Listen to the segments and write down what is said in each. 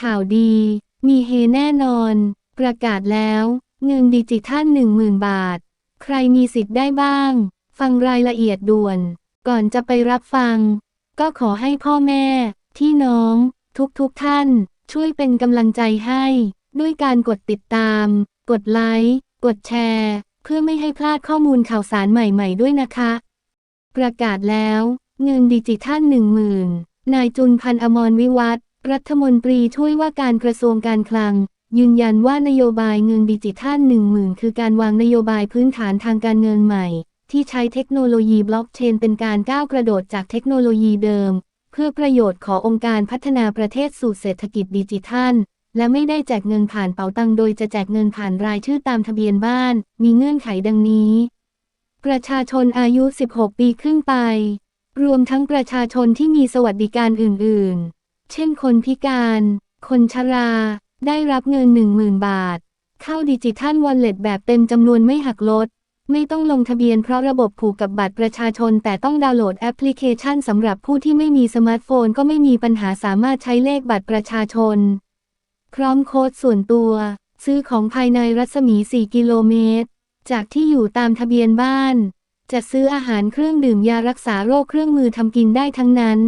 ข่าวดี มีเฮแน่นอน ประกาศแล้วเงินดิจิทัล10,000 บาท ใครมีสิทธิ์ได้บ้าง ฟังรายละเอียดด่วน ก่อนจะไปรับฟัง ก็ขอให้พ่อแม่ ที่น้อง ทุกๆทท่าน ช่วยเป็นกำลังใจให้ ด้วยการกดติดตาม กดไลค์ กดแชร์ เพื่อไม่ให้พลาดข้อมูลข่าวสารใหม่ๆด้วยนะคะ ประกาศแล้ว เงินดิจิทัลหนึ่งหมื่นนายจุนพันธ์อมรวิวัฒ รัฐมนตรีช่วยว่าการกระทรวงการคลัง ยืนยันว่านโยบายเงินดิจิทัลหนึ่งหมื่นคือการวางนโยบายพื้นฐานทางการเงินใหม่ ที่ใช้เทคโนโลยีบล็อกเชนเป็นการก้าวกระโดดจากเทคโนโลยีเดิม เพื่อประโยชน์ขององค์การพัฒนาประเทศสู่เศรษฐกิจดิจิทัล และไม่ได้แจกเงินผ่านเป๋าตังโดยจะแจกเงินผ่านรายชื่อตามทะเบียนบ้าน มีเงื่อนไขดังนี้ ประชาชนอายุ 16 ปีขึ้นไป รวมทั้งประชาชนที่มีสวัสดิการอื่น ๆ เช่นคนพิการ คนชรา ได้รับเงิน 10,000 บาท เข้าดิจิทัลวอลเล็ตแบบเต็มจำนวนไม่หักลด ไม่ต้องลงทะเบียนเพราะระบบผูกกับบัตรประชาชน แต่ต้องดาวน์โหลดแอปพลิเคชันสำหรับผู้ที่ไม่มีสมาร์ทโฟนก็ไม่มีปัญหาสามารถใช้เลขบัตรประชาชน พร้อมโค้ดส่วนตัว ซื้อของภายในรัศมี 4 กิโลเมตร จากที่อยู่ตามทะเบียนบ้าน จะซื้ออาหารเครื่องดื่มยารักษาโรคเครื่องมือทำกินได้ทั้งนั้น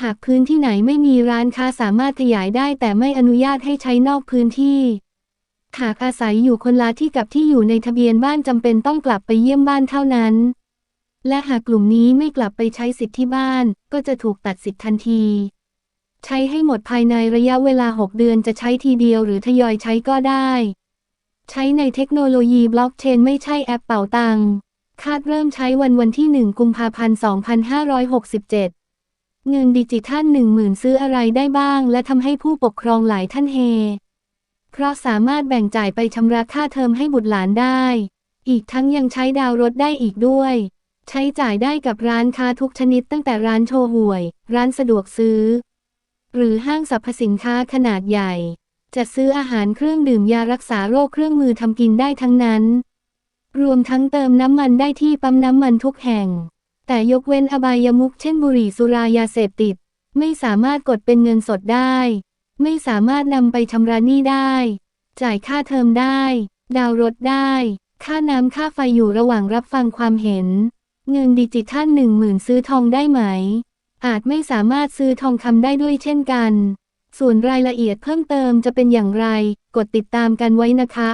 หากพื้นที่ไหนไม่มีร้านค้าสามารถขยายได้แต่ไม่อนุญาตให้ใช้นอกพื้นที่หากอาศัยอยู่คนละที่กับที่อยู่ในทะเบียนบ้านจำเป็นต้องกลับไปเยี่ยมบ้านเท่านั้น และหากกลุ่มนี้ไม่กลับไปใช้สิทธิ์ที่บ้าน ก็จะถูกตัดสิทธิ์ทันที ใช้ให้หมดภายในระยะเวลา 6 เดือนจะใช้ทีเดียวหรือทยอยใช้ก็ได้ ใช้ในเทคโนโลยีบล็อกเชนไม่ใช่แอปเป่าตังคาดเริ่มใช้วันวันที่ 1 กุมภาพันธ์ 2567 เงินดิจิทัล10,000ซื้ออะไรได้บ้าง และทำให้ผู้ปกครองหลายท่านเฮ เพราะสามารถแบ่งจ่ายไปชำระค่าเทอมให้บุตรหลานได้ อีกทั้งยังใช้ดาวรถได้อีกด้วย ใช้จ่ายได้กับร้านค้าทุกชนิดตั้งแต่ร้านโชห่วย ร้านสะดวกซื้อ หรือห้างสรรพสินค้าขนาดใหญ่ จะซื้ออาหารเครื่องดื่มยารักษาโรคเครื่องมือทำกินได้ทั้งนั้น รวมทั้งเติมน้ำมันได้ที่ปั๊มน้ำมันทุกแห่ง แต่ยกเว้นอบายมุขเช่นบุหรี่สุรายาเสพติด ไม่สามารถกดเป็นเงินสดได้ ไม่สามารถนำไปชำระหนี้ได้ จ่ายค่าเทอมได้ ดาวรถได้ ค่าน้ำค่าไฟอยู่ระหว่างรับฟังความเห็น เงินดิจิทัลหนึ่งหมื่นซื้อทองได้ไหม อาจไม่สามารถซื้อทองคำได้ด้วยเช่นกัน ส่วนรายละเอียดเพิ่มเติมจะเป็นอย่างไร กดติดตามกันไว้นะคะ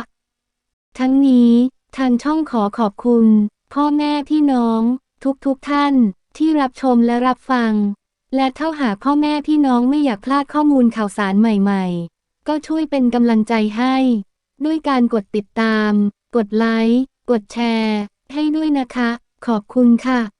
ทั้งนี้ทางช่องขอขอบคุณ พ่อแม่พี่น้อง ทุกๆทท่านที่รับชมและรับฟัง และเท่าหากพ่อแม่พี่น้องไม่อยากพลาดข้อมูลข่าวสารใหม่ๆ ก็ช่วยเป็นกำลังใจให้ ด้วยการกดติดตาม กดไลค์ กดแชร์ ให้ด้วยนะคะ ขอบคุณค่ะ